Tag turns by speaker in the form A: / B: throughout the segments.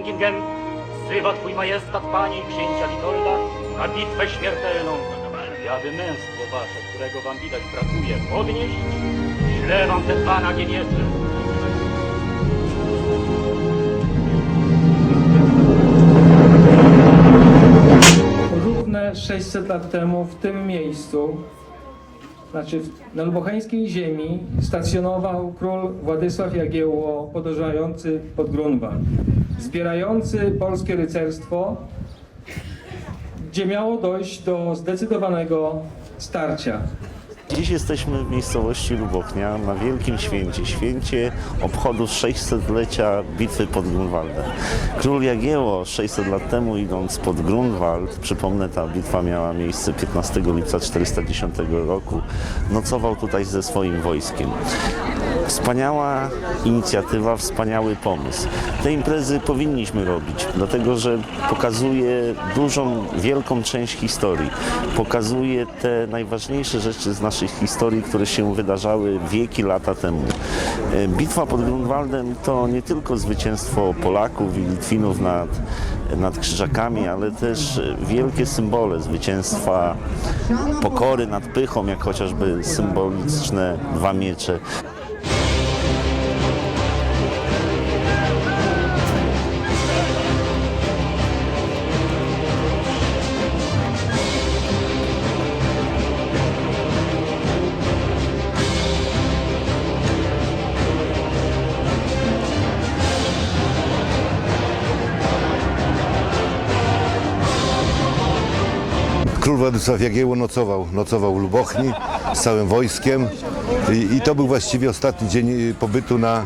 A: Jungingen wzywa twój majestat pani księcia Witolda na bitwę śmiertelną. I aby męstwo wasze, którego wam widać brakuje, podnieść, ślę wam te dwa nagie.
B: Równe 600 lat temu w tym miejscu, znaczy na lubocheńskiej ziemi, stacjonował król Władysław Jagiełło podążający pod Grunwald, zbierający polskie rycerstwo, gdzie miało dojść do zdecydowanego starcia.
C: Dziś jesteśmy w miejscowości Lubochnia na wielkim święcie, święcie obchodów 600-lecia bitwy pod Grunwaldem. Król Jagiełło 600 lat temu idąc pod Grunwald, przypomnę ta bitwa miała miejsce 15 lipca 410 roku, nocował tutaj ze swoim wojskiem. Wspaniała inicjatywa, wspaniały pomysł. Te imprezy powinniśmy robić, dlatego że pokazuje dużą, wielką część historii. Pokazuje te najważniejsze rzeczy z naszej historii, które się wydarzały wieki, lata temu. E, Bitwa pod Grunwaldem to nie tylko zwycięstwo Polaków i Litwinów nad, nad Krzyżakami, ale też wielkie symbole zwycięstwa pokory nad pychą, jak chociażby symboliczne dwa miecze.
D: Król Władysław Jagiełło nocował, nocował w Lubochni z całym wojskiem i, i to był właściwie ostatni dzień y, pobytu na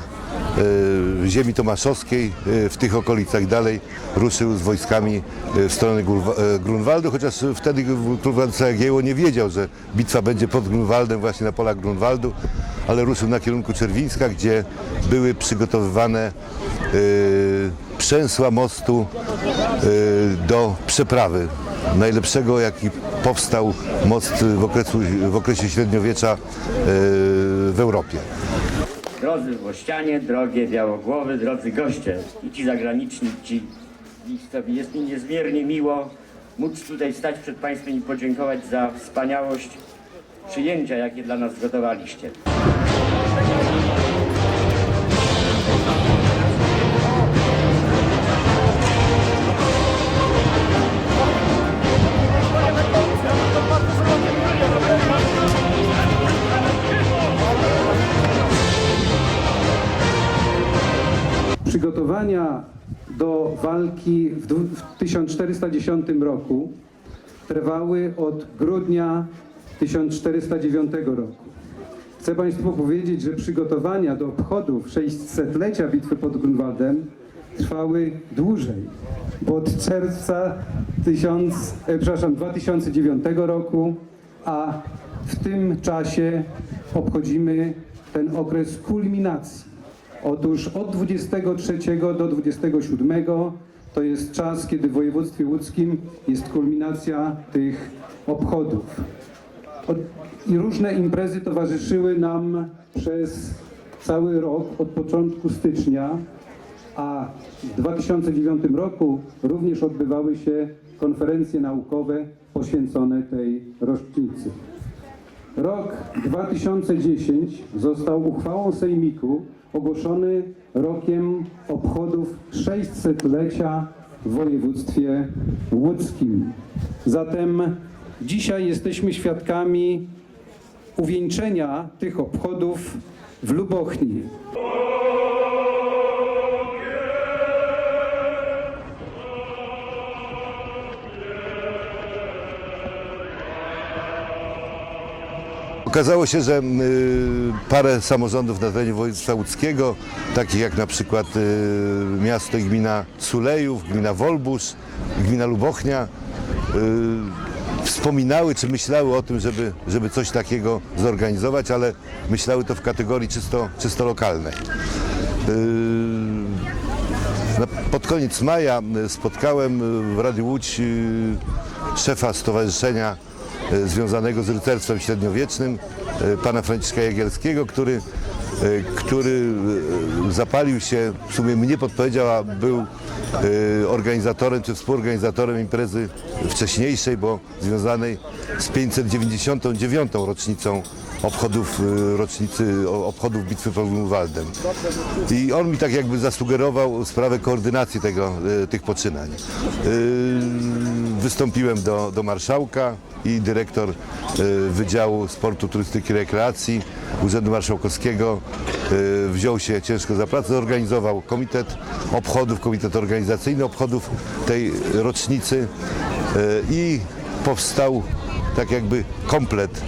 D: e, ziemi tomaszowskiej e, w tych okolicach. Dalej ruszył z wojskami e, w stronę e, Grunwaldu, chociaż wtedy król Władysław Jagiełło nie wiedział, że bitwa będzie pod Grunwaldem, właśnie na polach Grunwaldu, ale ruszył na kierunku Czerwińska, gdzie były przygotowywane e, przęsła mostu e, do przeprawy. Najlepszego, jaki powstał most w, okresu, w okresie średniowiecza e, w Europie.
A: Drodzy Włościanie, drogie Białogłowy, drodzy goście i ci zagraniczni, ci miejscowi. Jest mi niezmiernie miło móc tutaj stać przed Państwem i podziękować za wspaniałość przyjęcia, jakie dla nas zgotowaliście.
E: Przygotowania do walki w dwu- w 1410 roku trwały od grudnia 1409 roku. Chcę Państwu powiedzieć, że przygotowania do obchodów 600-lecia bitwy pod Grunwaldem trwały dłużej, bo od czerwca 1000, e, przepraszam, 2009 roku, a w tym czasie obchodzimy ten okres kulminacji. Otóż od 23 do 27 to jest czas, kiedy w województwie łódzkim jest kulminacja tych obchodów. Od, I różne imprezy towarzyszyły nam przez cały rok, od początku stycznia, a w 2009 roku również odbywały się konferencje naukowe poświęcone tej rocznicy. Rok 2010 został uchwałą Sejmiku ogłoszony rokiem obchodów 600-lecia w województwie łódzkim. Zatem dzisiaj jesteśmy świadkami uwieńczenia tych obchodów w Lubochni.
D: Okazało się, że y, parę samorządów na terenie województwa łódzkiego, takich jak na przykład y, miasto i gmina Sulejów, gmina Wolbusz, gmina Lubochnia, y, wspominały czy myślały o tym, żeby, żeby coś takiego zorganizować, ale myślały to w kategorii czysto, czysto lokalnej. Pod koniec maja spotkałem w Radiu Łódź szefa Stowarzyszenia związanego z rycerstwem średniowiecznym e, pana Franciszka Jagielskiego, który, e, który e, zapalił się, w sumie mnie podpowiedział, a był e, organizatorem czy współorganizatorem imprezy wcześniejszej, bo związanej z 599. rocznicą obchodów rocznicy, obchodów bitwy pod Grunwaldem. I on mi tak jakby zasugerował sprawę koordynacji tego, tych poczynań. Wystąpiłem do, do marszałka i dyrektor y, Wydziału Sportu, Turystyki i Rekreacji Urzędu Marszałkowskiego y, wziął się ciężko za pracę, zorganizował komitet obchodów, komitet organizacyjny obchodów tej rocznicy y, i powstał tak jakby komplet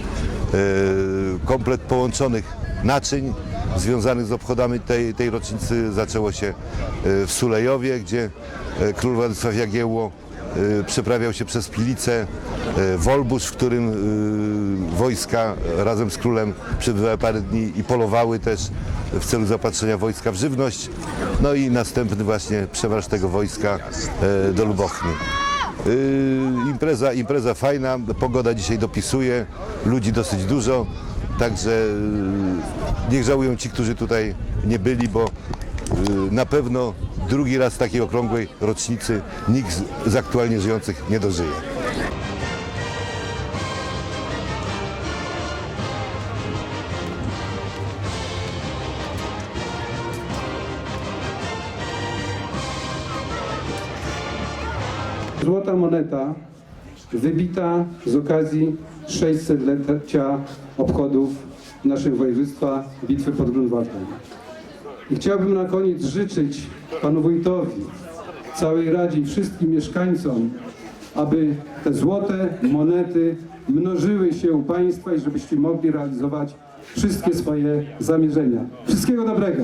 D: komplet połączonych naczyń związanych z obchodami tej, tej rocznicy. Zaczęło się w Sulejowie, gdzie król Władysław Jagiełło przeprawiał się przez Pilicę, e, Wolbusz, w którym e, wojska razem z królem przebywały parę dni i polowały też w celu zapatrzenia wojska w żywność. No i następny właśnie przemarsz tego wojska e, do Lubochni. Yy, impreza, impreza fajna, pogoda dzisiaj dopisuje, ludzi dosyć dużo, także niech żałują ci, którzy tutaj nie byli, bo na pewno drugi raz takiej okrągłej rocznicy nikt z aktualnie żyjących nie dożyje.
E: Złota moneta wybita z okazji 600-lecia obchodów naszych województwa bitwy pod Grunwaldem. I chciałbym na koniec życzyć panu wójtowi, całej Radzie i wszystkim mieszkańcom, aby te złote monety mnożyły się u państwa i żebyście mogli realizować wszystkie swoje zamierzenia. Wszystkiego dobrego!